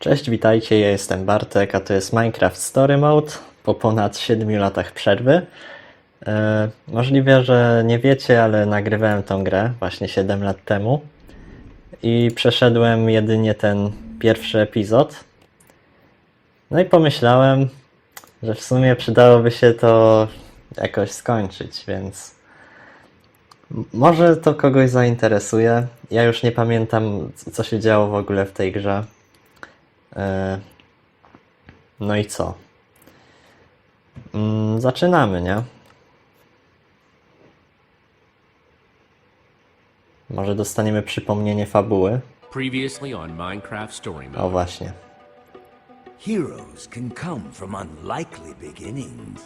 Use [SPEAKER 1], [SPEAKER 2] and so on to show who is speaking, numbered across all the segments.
[SPEAKER 1] Cześć, witajcie, ja jestem Bartek, a to jest Minecraft Story Mode po ponad 7 latach przerwy. E, możliwe, że nie wiecie, ale nagrywałem tą grę właśnie 7 lat temu i przeszedłem jedynie ten pierwszy epizod. No i pomyślałem, że w sumie przydałoby się to jakoś skończyć, więc może to kogoś zainteresuje. Ja już nie pamiętam, co się działo w ogóle w tej grze. E, No i co? Mm, Zaczynamy, nie? Może dostaniemy przypomnienie fabuły.
[SPEAKER 2] Previously on Minecraft Story Mode.
[SPEAKER 1] O właśnie.
[SPEAKER 3] Heroes can come from unlikely beginnings.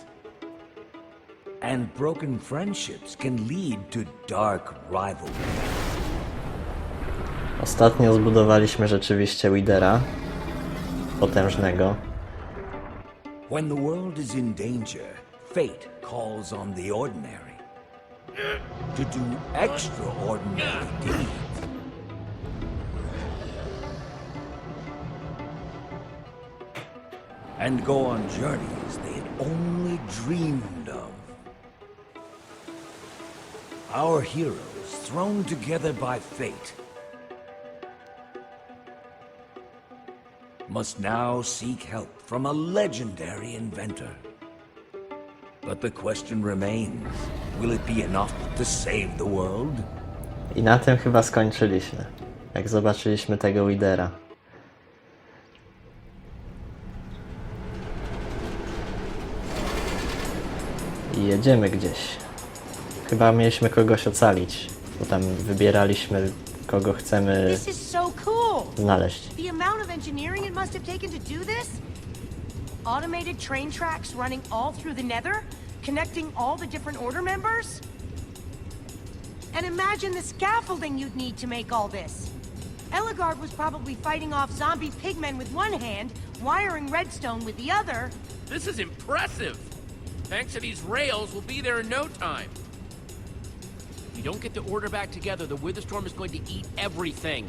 [SPEAKER 3] And broken friendships can lead to dark rivalry.
[SPEAKER 1] Ostatnio zbudowaliśmy rzeczywiście Widera. Potężnego.
[SPEAKER 3] When the world is in danger, fate calls on the ordinary to do extraordinary deeds. And go on journeys they had only dreamed of. Our heroes, thrown together by fate, must now seek help from a legendary inventor. But the question remains will it be enough to save the world?
[SPEAKER 1] I na tym chyba skończyliśmy. Jak zobaczyliśmy tego Widera. I jedziemy gdzieś. Chyba mieliśmy kogoś ocalić, bo tam wybieraliśmy kogo chcemy znaleźć.
[SPEAKER 4] The amount of engineering it must have taken to do this? Automated train tracks running all through the nether? Connecting all the different order members? And imagine the scaffolding you'd need to make all this. Eligard was probably fighting off zombie pigmen with one hand, wiring redstone with the other.
[SPEAKER 2] This is impressive! Thanks to these rails, we'll be there in no time. If we don't get the order back together, the Witherstorm is going to eat everything.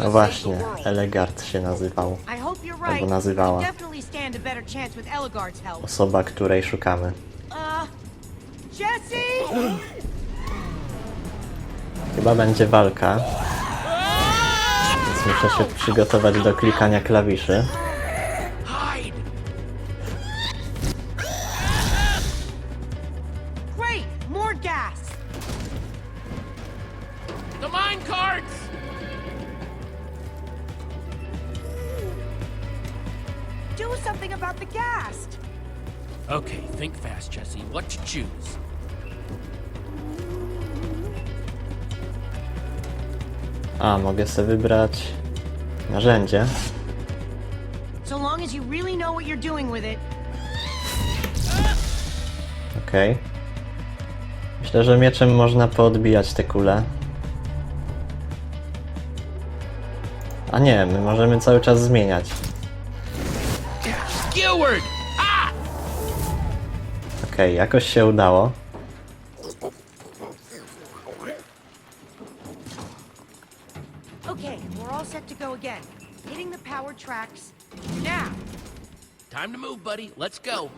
[SPEAKER 1] No właśnie. Elegard się nazywał.
[SPEAKER 4] I hope you're
[SPEAKER 1] Albo
[SPEAKER 4] right.
[SPEAKER 1] nazywała.
[SPEAKER 4] You definitely stand a better chance with Eligard's help.
[SPEAKER 1] Osoba, której szukamy.
[SPEAKER 4] Uh, Jesse?
[SPEAKER 1] Chyba będzie walka. Więc muszę się przygotować do klikania klawiszy. Sobie wybrać narzędzie.
[SPEAKER 4] So long as you really know what you're doing with it.
[SPEAKER 1] Okej. Myślę, że mieczem można poodbijać te kule. A nie, my możemy cały czas zmieniać.
[SPEAKER 2] Ah!
[SPEAKER 1] Okej, jakoś się udało.
[SPEAKER 2] Let's go.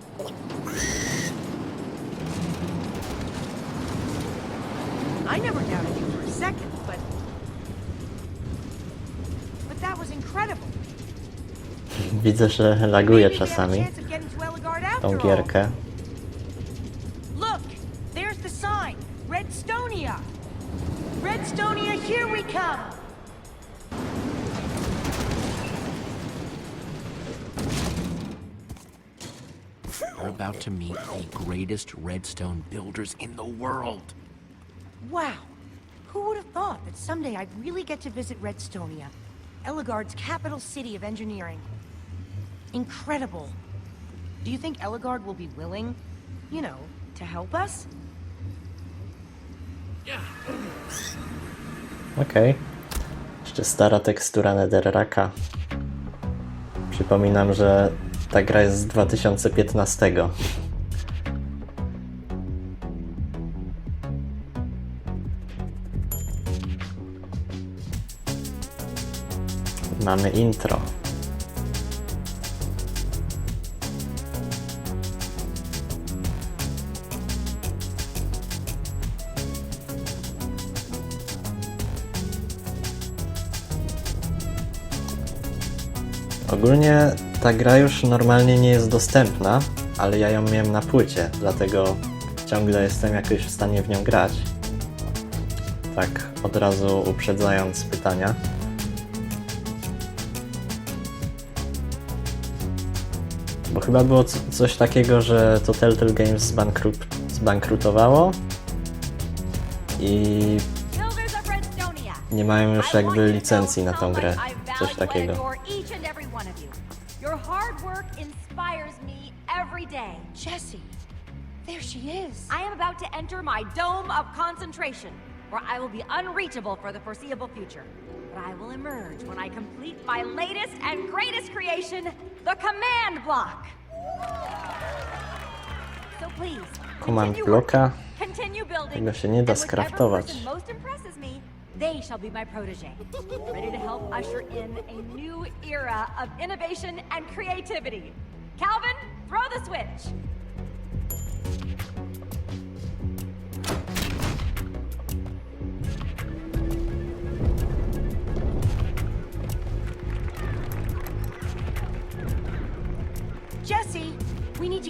[SPEAKER 4] I never doubted you for a second, but. But that was incredible.
[SPEAKER 1] Widzę, że laguje
[SPEAKER 4] Maybe we have a
[SPEAKER 1] czasami
[SPEAKER 4] chance of getting to Eligard after
[SPEAKER 1] tą gierkę.
[SPEAKER 4] Look, there's the sign. Redstonia. Redstonia, here we come.
[SPEAKER 2] About to meet the greatest redstone builders in the world.
[SPEAKER 4] Wow. Who would have thought that someday I'd really get to visit Redstonia, Eligard's capital city of engineering? Incredible. Do you think Eligard will be willing, you know, to help us?
[SPEAKER 1] Okej. Okay. Jeszcze stara tekstura Netherracka. Przypominam, że ta gra jest z 2015. Mamy intro. Ogólnie ta gra już normalnie nie jest dostępna, ale ja ją miałem na płycie, dlatego ciągle jestem jakoś w stanie w nią grać. Tak, od razu uprzedzając pytania. Bo chyba było coś takiego, że to Telltale Games zbankrut zbankrutowało i nie mają już jakby licencji na tą grę. Coś takiego.
[SPEAKER 5] To enter my dome of concentration, where I will be unreachable for the foreseeable future. But I will emerge when I complete my latest and greatest creation, the command block. So please,
[SPEAKER 1] Command
[SPEAKER 5] working, Continue building.
[SPEAKER 1] Tego się nie da skraftować.
[SPEAKER 5] person most impresses me, they shall be my protege. Ready to help usher in a new era of innovation and creativity. Calvin, throw the switch.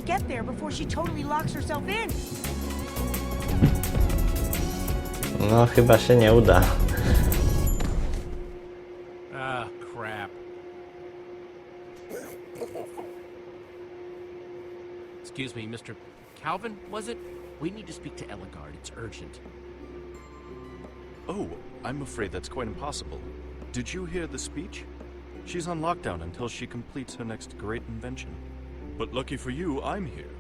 [SPEAKER 4] Get there before she totally locks herself in.
[SPEAKER 1] No chyba się nie uda.
[SPEAKER 2] Ah, crap. Excuse me, Mr. Calvin, was it? We need to speak to Eligard. It's urgent.
[SPEAKER 6] Oh, I'm afraid that's quite impossible. Did you hear the speech? She's on lockdown until she completes her next great invention. But lucky for you, I'm here.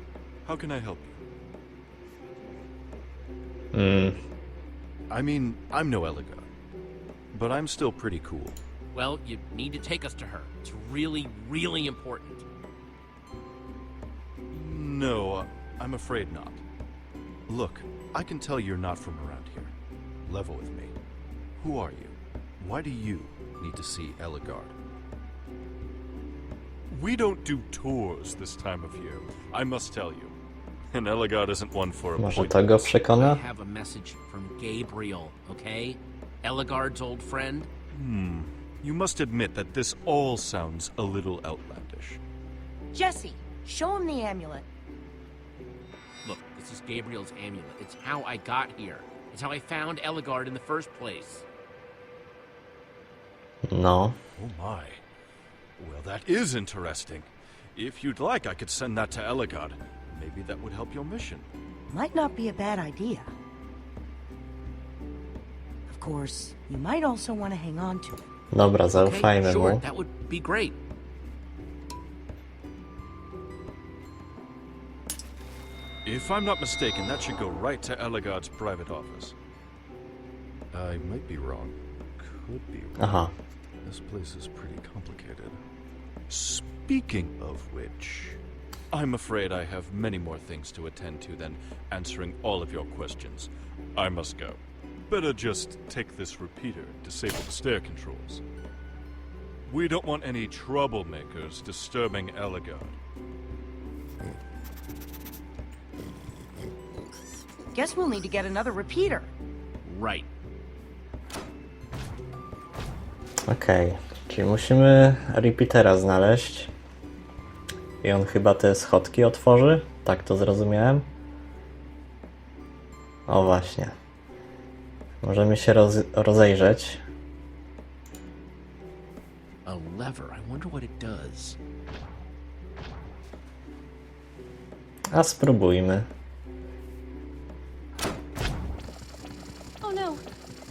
[SPEAKER 6] How can I help you?
[SPEAKER 1] Mm,
[SPEAKER 6] I mean, I'm no Eligard, but I'm still pretty cool.
[SPEAKER 2] Well, you need to take us to her. It's really, really important.
[SPEAKER 6] No, uh, I'm afraid not. Look, I can tell you're not from around here. Level with me. Who are you? Why do you need to see Eligard? We don't do tours this time of year, I must tell you. And Eligard isn't one for
[SPEAKER 1] może to go
[SPEAKER 6] appointments.
[SPEAKER 2] I have a message from Gabriel, okay? Eligard's old friend. Hmm.
[SPEAKER 6] You must admit that this all sounds a little outlandish.
[SPEAKER 4] Jesse, show him the amulet.
[SPEAKER 2] Look, this is Gabriel's amulet. It's how I got here. It's how I found Eligard in the first place.
[SPEAKER 1] No.
[SPEAKER 6] Oh my. Well, that is interesting. If you'd like, I could send that to Eligard. Maybe that would help your mission.
[SPEAKER 4] Might not be a bad idea. Of course, you might also want to hang on to it.
[SPEAKER 1] Dobra,
[SPEAKER 2] Okay,
[SPEAKER 1] zaufajmy
[SPEAKER 2] sure,
[SPEAKER 1] mu.
[SPEAKER 2] that would be great.
[SPEAKER 6] If I'm not mistaken, that should go right to Eligard's private office. I might be wrong. Could be wrong.
[SPEAKER 1] Aha.
[SPEAKER 6] This place is pretty complicated. Speaking of which, I'm afraid I have many more things to attend to than answering all of your questions. I must go. Better just take this repeater, disable the stair controls. We don't want any troublemakers disturbing Eligard.
[SPEAKER 4] Guess we'll need to get another repeater.
[SPEAKER 2] Right.
[SPEAKER 1] Okej, czyli musimy repeatera znaleźć. I on chyba te schodki otworzy? Tak to zrozumiałem. O właśnie. Możemy się roz rozejrzeć.
[SPEAKER 2] A lever. I wonder what it does.
[SPEAKER 1] A spróbujmy.
[SPEAKER 5] Oh no.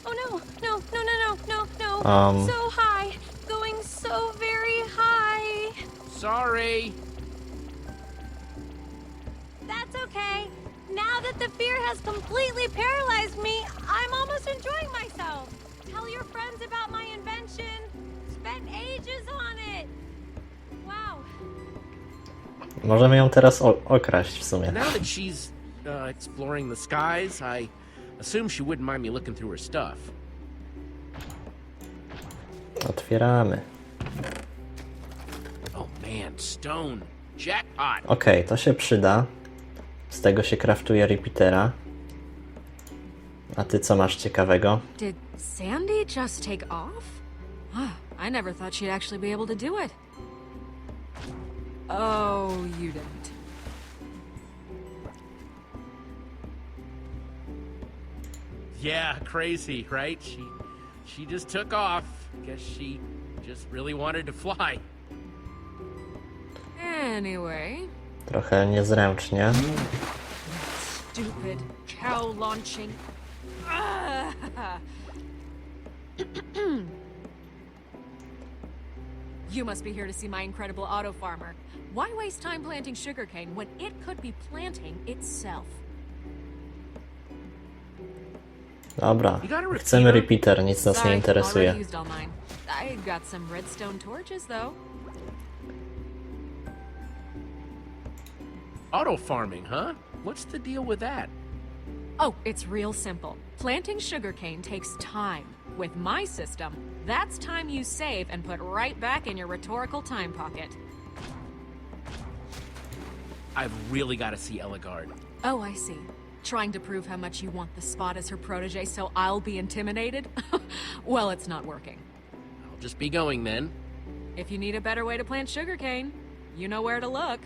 [SPEAKER 5] Oh no. No, no, no, no, no, no.
[SPEAKER 1] Um.
[SPEAKER 5] So
[SPEAKER 2] Sorry.
[SPEAKER 5] That's okay. Now that the fear has completely paralyzed me, I'm almost enjoying myself. Tell your friends about my invention. Spent ages on it. Wow.
[SPEAKER 1] Możemy ją teraz o- okraść w sumie.
[SPEAKER 2] Now that she's uh, exploring the skies, I assume she wouldn't mind me looking through her stuff.
[SPEAKER 1] Otwieramy.
[SPEAKER 2] Stone. Jackpot.
[SPEAKER 1] Okej, to się przyda. Z tego się kraftuje repeatera. A ty co masz ciekawego?
[SPEAKER 7] Did Sandy just take off? I never thought she'd actually be able to do it. Oh, you didn't.
[SPEAKER 2] Yeah, crazy, right? She she just took off. Guess she just really wanted to fly.
[SPEAKER 7] Anyway,
[SPEAKER 1] Trochę niezręcznie.
[SPEAKER 7] stupid cow launching. Ah. you must be here to see my incredible auto farmer. Why waste time planting sugarcane when it could be planting itself?
[SPEAKER 1] Dobra,
[SPEAKER 2] You got a
[SPEAKER 1] chcemy
[SPEAKER 2] repeater?
[SPEAKER 1] repeater, nic nas nie interesuje.
[SPEAKER 7] already used all mine. I got some redstone torches though.
[SPEAKER 2] Auto farming, huh? What's the deal with that?
[SPEAKER 7] Oh, it's real simple. Planting sugarcane takes time. With my system, that's time you save and put right back in your rhetorical time pocket.
[SPEAKER 2] I've really got to see Eligard.
[SPEAKER 7] Oh, I see. Trying to prove how much you want the spot as her protege so I'll be intimidated? well, it's not working.
[SPEAKER 2] I'll just be going then.
[SPEAKER 7] If you need a better way to plant sugarcane, you know where to look.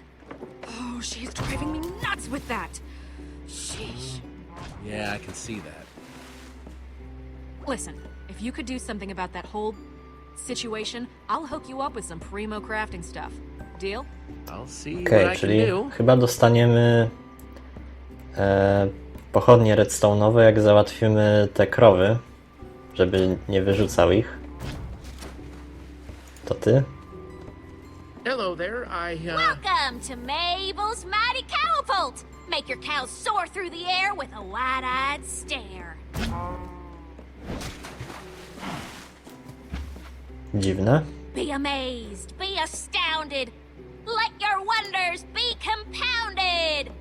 [SPEAKER 7] Oh, she's driving me nuts with that. Sheesh.
[SPEAKER 2] Yeah, I can see that.
[SPEAKER 7] Listen, if you could do something about that whole situation, I'll hook you up with some primo crafting stuff. Deal?
[SPEAKER 2] I'll see
[SPEAKER 1] Okej,
[SPEAKER 2] what I
[SPEAKER 1] czyli
[SPEAKER 2] can do.
[SPEAKER 1] chyba dostaniemy e, pochodnie redstone'owe, jak załatwimy te krowy, żeby nie wyrzucał ich. To ty?
[SPEAKER 2] Hello there. I uh
[SPEAKER 5] Welcome to Mabel's Mighty Cowpult! Make your cows soar through the air with a wide-eyed stare.
[SPEAKER 1] Dziwne.
[SPEAKER 5] Be amazed, be astounded. Let your wonders be compounded.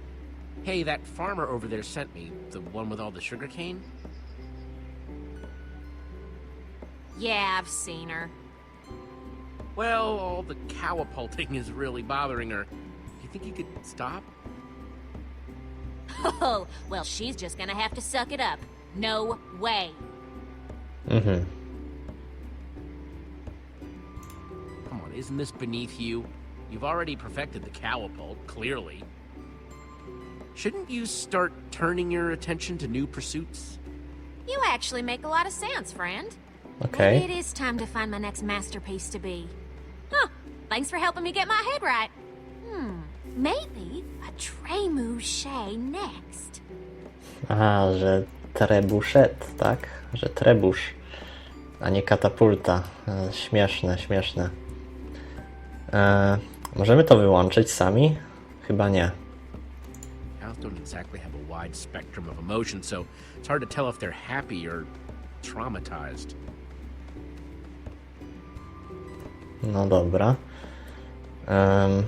[SPEAKER 2] hey, that farmer over there sent me, the one with all the sugarcane.
[SPEAKER 5] Yeah, I've seen her.
[SPEAKER 2] Well, all the cowapulting is really bothering her. You think you could stop?
[SPEAKER 5] Oh, well, she's just gonna have to suck it up. No way.
[SPEAKER 1] Mm-hmm.
[SPEAKER 2] Come on, isn't this beneath you? You've already perfected the cowapult, clearly. Shouldn't you start turning your attention to new pursuits?
[SPEAKER 5] You actually make a lot of sense, friend.
[SPEAKER 1] Okay.
[SPEAKER 5] Maybe it is time to find my next masterpiece to be. Huh. Thanks for helping me get my head right. Hmm. Maybe a trémouché next.
[SPEAKER 1] Aha, że trebuszet, tak? Że trebusz, a nie katapulta. E, śmieszne, śmieszne. E, możemy to wyłączyć sami? Chyba nie.
[SPEAKER 2] Cows don't exactly have a wide spectrum of emotion, so it's hard to tell if they're happy or traumatized.
[SPEAKER 1] No dobra. Um,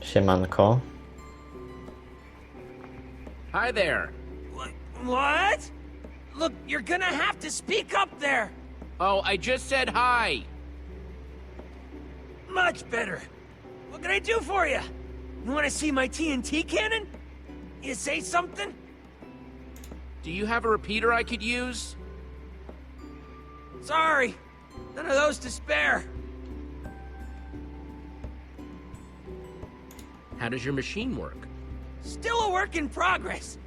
[SPEAKER 1] siemanko.
[SPEAKER 2] Hi there.
[SPEAKER 8] What? Look, you're gonna have to speak up there.
[SPEAKER 2] Oh, I just said hi.
[SPEAKER 8] Much better. What can I do for you? You want to see my TNT cannon? You say something?
[SPEAKER 2] Do you have a repeater I could use?
[SPEAKER 8] Sorry, none of those to spare.
[SPEAKER 2] How does your machine work?
[SPEAKER 8] Still a work in progress.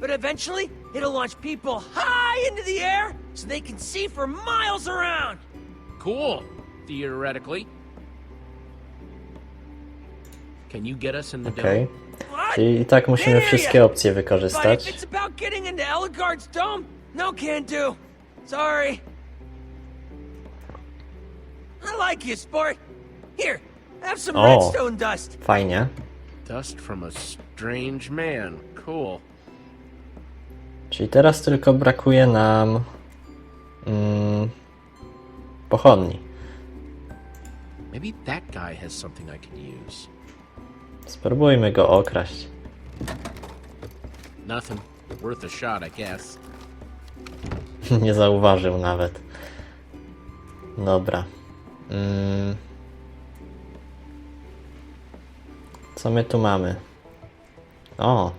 [SPEAKER 8] But eventually, it'll launch people high into the air so they can see for miles around.
[SPEAKER 2] Cool, theoretically. Can you get us in the
[SPEAKER 1] Okej.
[SPEAKER 2] dome?
[SPEAKER 8] What?
[SPEAKER 1] Czyli i tak musimy wszystkie
[SPEAKER 8] ya.
[SPEAKER 1] opcje
[SPEAKER 8] But if
[SPEAKER 1] wykorzystać.
[SPEAKER 8] it's about getting into Eligard's dome, no can't do. Sorry. I like you, sport. Here, have some
[SPEAKER 1] Oh.
[SPEAKER 8] redstone dust.
[SPEAKER 1] Fajnie.
[SPEAKER 2] Dust from a strange man. Cool.
[SPEAKER 1] Czyli teraz tylko brakuje nam mm, pochodni.
[SPEAKER 2] Maybe that guy has something I can use.
[SPEAKER 1] Spróbujmy go okraść.
[SPEAKER 2] Nothing. Worth a shot, I guess.
[SPEAKER 1] Nie zauważył nawet. Dobra. Mm. Co my tu mamy? O!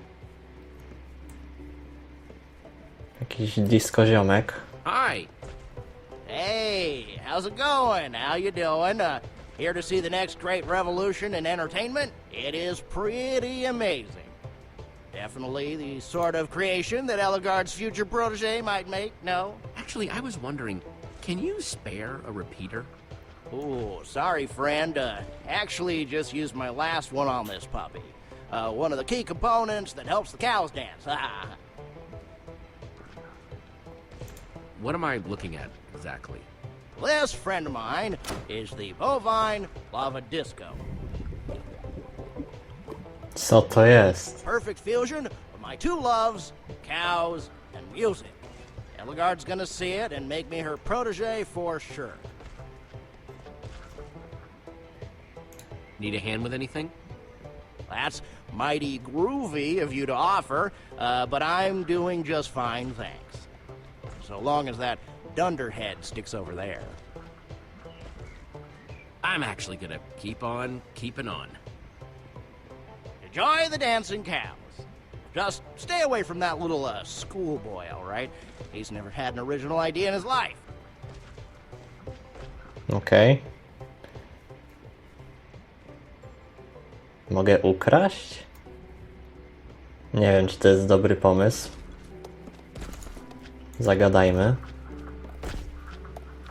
[SPEAKER 1] Jakiś disco ziomek.
[SPEAKER 2] Hi.
[SPEAKER 9] Hey, how's it going? How you doing? Uh, here to see the next great revolution in entertainment? It is pretty amazing. Definitely the sort of creation that Eligard's future protege might make, no?
[SPEAKER 2] Actually, I was wondering, can you spare a repeater?
[SPEAKER 9] Ooh, sorry, friend. Uh, actually, just used my last one on this puppy. Uh, one of the key components that helps the cows dance.
[SPEAKER 2] What am I looking at exactly?
[SPEAKER 9] this friend of mine is the bovine lava disco.
[SPEAKER 1] Co to jest?
[SPEAKER 9] perfect fusion of my two loves, cows and music. Eligard's gonna see it and make me her protege for sure.
[SPEAKER 2] Need a hand with anything?
[SPEAKER 9] That's mighty groovy of you to offer, uh, but I'm doing just fine, thanks. So long as that dunderhead sticks over there.
[SPEAKER 2] I'm actually gonna keep on keeping on.
[SPEAKER 9] Enjoy the dancing cows. Just stay away from that little uh, schoolboy, all right? He's never had an original idea in his life.
[SPEAKER 1] Okej. Mogę ukraść? Nie wiem, czy to jest dobry pomysł. Zagadajmy.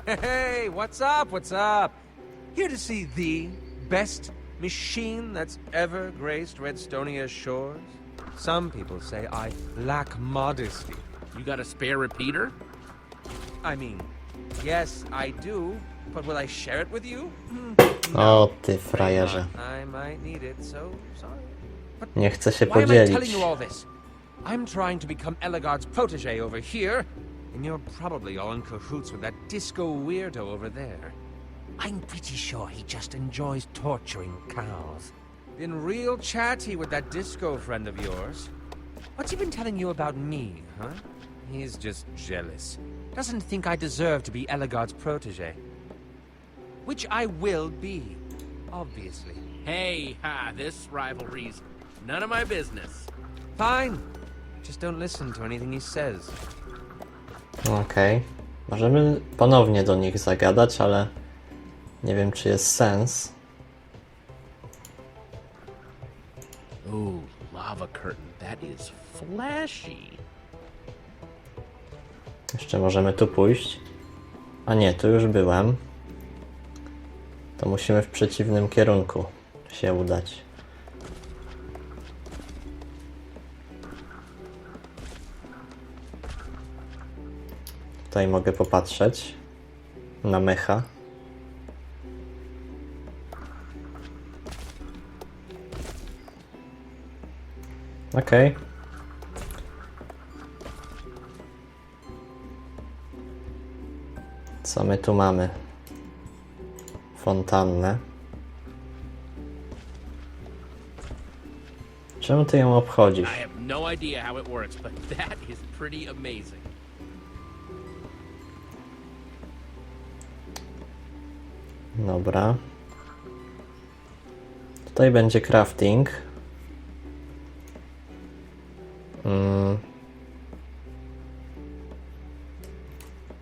[SPEAKER 8] Hey, what's up? What's up? Here to see the best machine that's ever graced Redstonia's shores? Some people say I lack modesty.
[SPEAKER 2] You got a spare repeater?
[SPEAKER 8] I mean, yes, I do, but will I share it with you? Hmm,
[SPEAKER 1] O, ty frajerze.
[SPEAKER 8] I might need it, so sorry. But
[SPEAKER 1] Nie chcę się
[SPEAKER 8] why am I telling
[SPEAKER 1] podzielić.
[SPEAKER 8] you all this? I'm trying to become Eligard's protege over here, and you're probably all in cahoots with that disco weirdo over there. I'm pretty sure he just enjoys torturing cows. Been real chatty with that disco friend of yours. What's he been telling you about me, huh? He's just jealous. Doesn't think I deserve to be Eligard's protege. Which I will be, obviously.
[SPEAKER 2] Hey, ha, this rivalry's none of my business.
[SPEAKER 8] Fine. Just don't listen to anything he says.
[SPEAKER 1] Okej. Możemy ponownie do nich zagadać, ale nie wiem, czy jest sens.
[SPEAKER 2] Ooh, lava curtain. That is flashy.
[SPEAKER 1] Jeszcze możemy tu pójść. A nie, tu już byłem. To musimy w przeciwnym kierunku się udać. Tutaj mogę popatrzeć na mecha. Okej. Co my tu mamy? Fontannę. Czemu ty ją obchodzisz?
[SPEAKER 2] I have no idea how it works, but that is pretty amazing.
[SPEAKER 1] Dobra. Tutaj będzie crafting. Mm.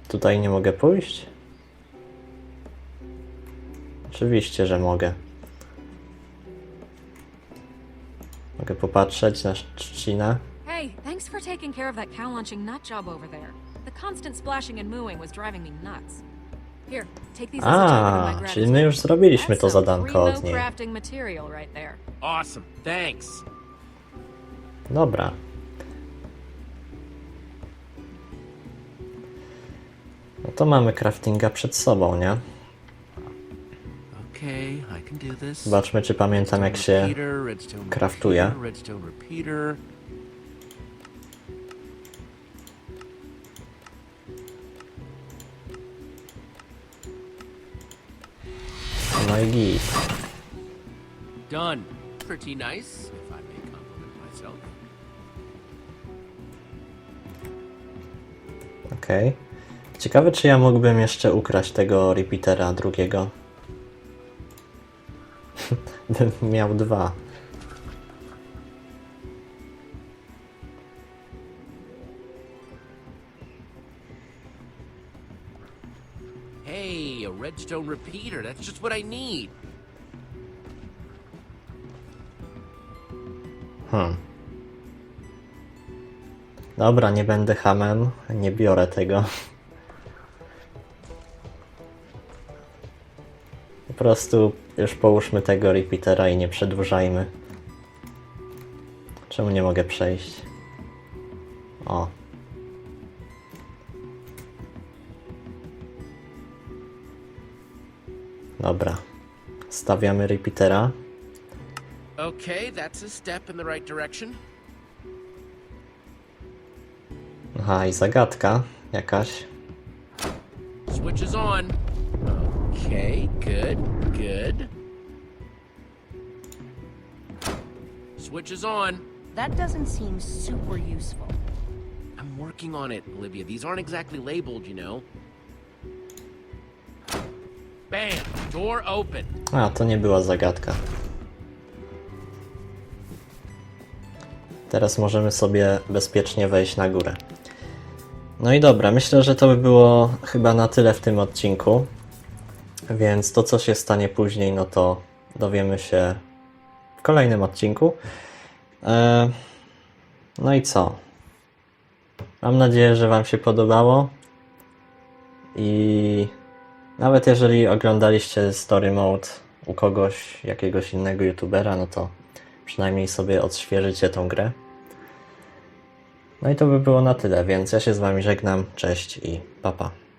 [SPEAKER 1] Tutaj nie mogę pójść? Oczywiście, że mogę. Mogę popatrzeć na trzcinę.
[SPEAKER 7] Hey, thanks for taking care of that cow launching nut job over there. The constant splashing and mooing was driving me nuts. Here, take these a
[SPEAKER 1] czyli my już zrobiliśmy to zadanko od niej.
[SPEAKER 2] Awesome. Thanks.
[SPEAKER 1] Dobra. No to mamy craftinga przed sobą, nie? Zobaczmy, czy pamiętam jak się kraftuje. No i git.
[SPEAKER 2] Done. Pretty nice, if I may compliment myself.
[SPEAKER 1] Okej. Ciekawe, czy ja mógłbym jeszcze ukraść tego repeatera drugiego. miał dwa.
[SPEAKER 2] Hey, a redstone repeater. That's just what I need.
[SPEAKER 1] Hmm. Dobra, nie będę hamem, nie biorę tego. Prostu już połóżmy tego repeatera i nie przedłużajmy. Czemu nie mogę przejść? O. Dobra. Stawiamy repeatera.
[SPEAKER 2] Okay, that's a step in the right direction.
[SPEAKER 1] Aha, i zagadka jakaś.
[SPEAKER 2] Switch is on. Okay, good, good. Switch is on.
[SPEAKER 4] That doesn't seem super useful.
[SPEAKER 2] I'm working on it, Olivia. These aren't exactly labeled, you know. Bam! Door open.
[SPEAKER 1] A, to nie była zagadka. Teraz możemy sobie bezpiecznie wejść na górę. No i dobra, myślę, że to by było chyba na tyle w tym odcinku. Więc to, co się stanie później, no to dowiemy się w kolejnym odcinku. E, No i co? Mam nadzieję, że Wam się podobało. I nawet jeżeli oglądaliście Story Mode u kogoś, jakiegoś innego youtubera, no to przynajmniej sobie odświeżycie tą grę. No i to by było na tyle, więc ja się z Wami żegnam. Cześć i papa. Pa.